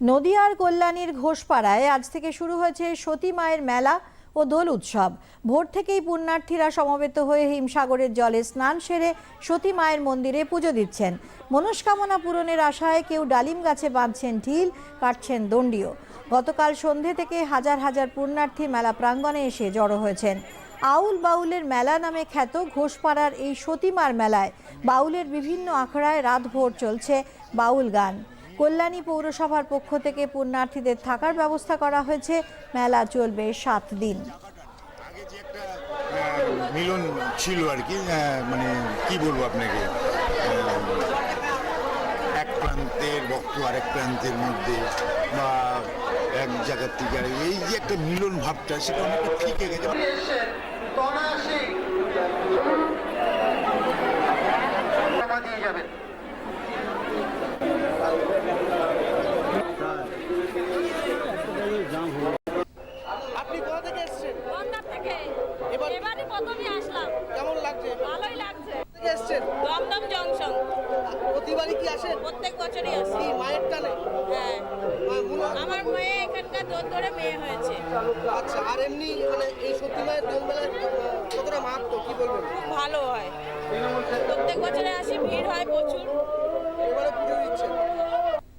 নদিয়ার কল্যাণীর ঘোষপাড়ায় আজ থেকে শুরু হয়েছে সতী মায়ের মেলা ও দোল উৎসব। ভোর থেকেই পুণ্যার্থীরা সমবেত হয়ে হিমসাগরের জলে স্নান সেরে সতী মায়ের মন্দিরে পুজো দিচ্ছেন। মনস্কামনা পূরণের আশায় কেউ ডালিম গাছে বাঁধছেন ঢিল, কাটছেন দণ্ডীয় গতকাল সন্ধে থেকে হাজার হাজার পুণ্যার্থী মেলা প্রাঙ্গণে এসে জড়ো হয়েছেন। আউল বাউলের মেলা নামে খ্যাত ঘোষপাড়ার এই সতীমার মেলায় বাউলের বিভিন্ন আখড়ায় রাতভোর চলছে বাউল গান। কল্যাণী পৌরসভার পক্ষ থেকে পুণ্যার্থীদের থাকার ব্যবস্থা করা হয়েছে। মেলা চলবে সাত দিন। আগে যে একটা আহ, মিলন ছিল আর কি মানে কি বলব আপনাকে? এক প্রান্তের ভক্ত আরেক প্রান্তের মধ্যে বা এক জায়গার থেকে এই যে একটা মিলন ভাবটা সেটা অনেকটা থেকে গেছে। এসছেন তনাসি জমা আপনি কোথা থেকে এসেছেন? গঙ্গা থেকে। এবার- এবারে প্রথমে আসলাম। কেমন লাগছে? ভালোই লাগছে। থেকে এসেছেন? দমদম জংশন। প্রতিবারই কি আসেন? প্রত্যেক বছরই আসি। মায়ের টানে? হ্যাঁ। আমার মেয়ে এখানকার দোর মেয়ে হয়েছে। আচ্ছা আর এমনি মানে এই সত্যি মায়ের দোল মেলায় কতটা মাহাত্ম কি বলবেন? খুব ভালো হয়। প্রত্যেক বছরে আসি ভিড় হয় প্রচুর। এবারে পুজো দিচ্ছেন?